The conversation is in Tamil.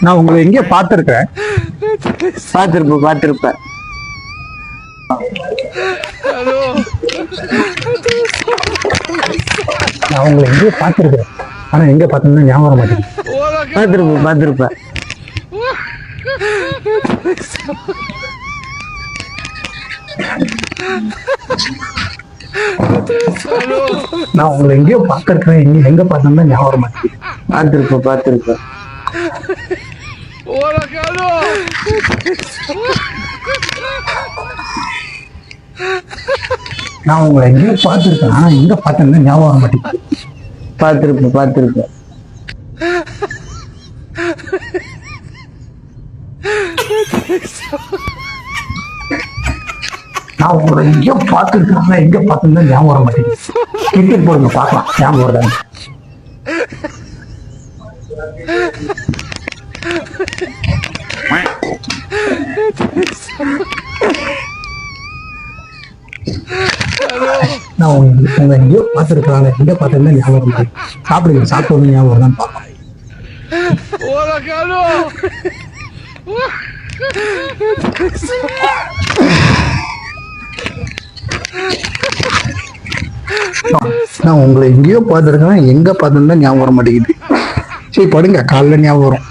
நான் உங்களை எங்கேயோ பார்த்துருக்கேன் பார்த்திருப்ப பார்த்திருப்ப. நான் உங்களை எங்கேயோ பார்த்துருக்கேன் ஆனா எங்க பார்த்தோம்னா ஞாபகம் வர மாட்டேங்குது. பார்த்திருப்ப பார்த்திருப்ப. நான் உங்களை எங்கேயோ பார்த்துருக்கேன் எங்க எங்க பார்த்தோம்னா ஞாபகம் வர மாட்டேங்குது. பார்த்திருப்ப பார்த்திருப்ப நான் உங்களை எங்கேயோ பார்த்துருக்கேன் ஆனா எங்க பார்த்தோம்னா ஞாபகம் வர மாட்டேங்குது. பார்த்திருப்ப பார்த்திருப்ப நான் உங்களை எங்கேயோ பார்த்துருக்கேன் ஆனா எங்க பார்த்தோம்னா ஞாபகம் வர மாட்டேங்குது. கிரிக்கெட் போடுங்க பார்க்கலாம். ஞாபகம் வருதாங்க நான் உங்க உங்க எங்கேயோ பார்த்துருக்காங்க எங்க பார்த்துருந்தா ஞாபகம் வர மாட்டேங்குது. சாப்பிடுங்க சாப்பிட்டு ஞாபகம் வருதான்னு பார்க்கலாம். நான் உங்களை எங்கேயோ பார்த்துருக்கேன் எங்க பார்த்தோம்னா ஞாபகம் வர மாட்டேங்குது. சரி படுங்க. காலைல ஞாபகம் வரும்.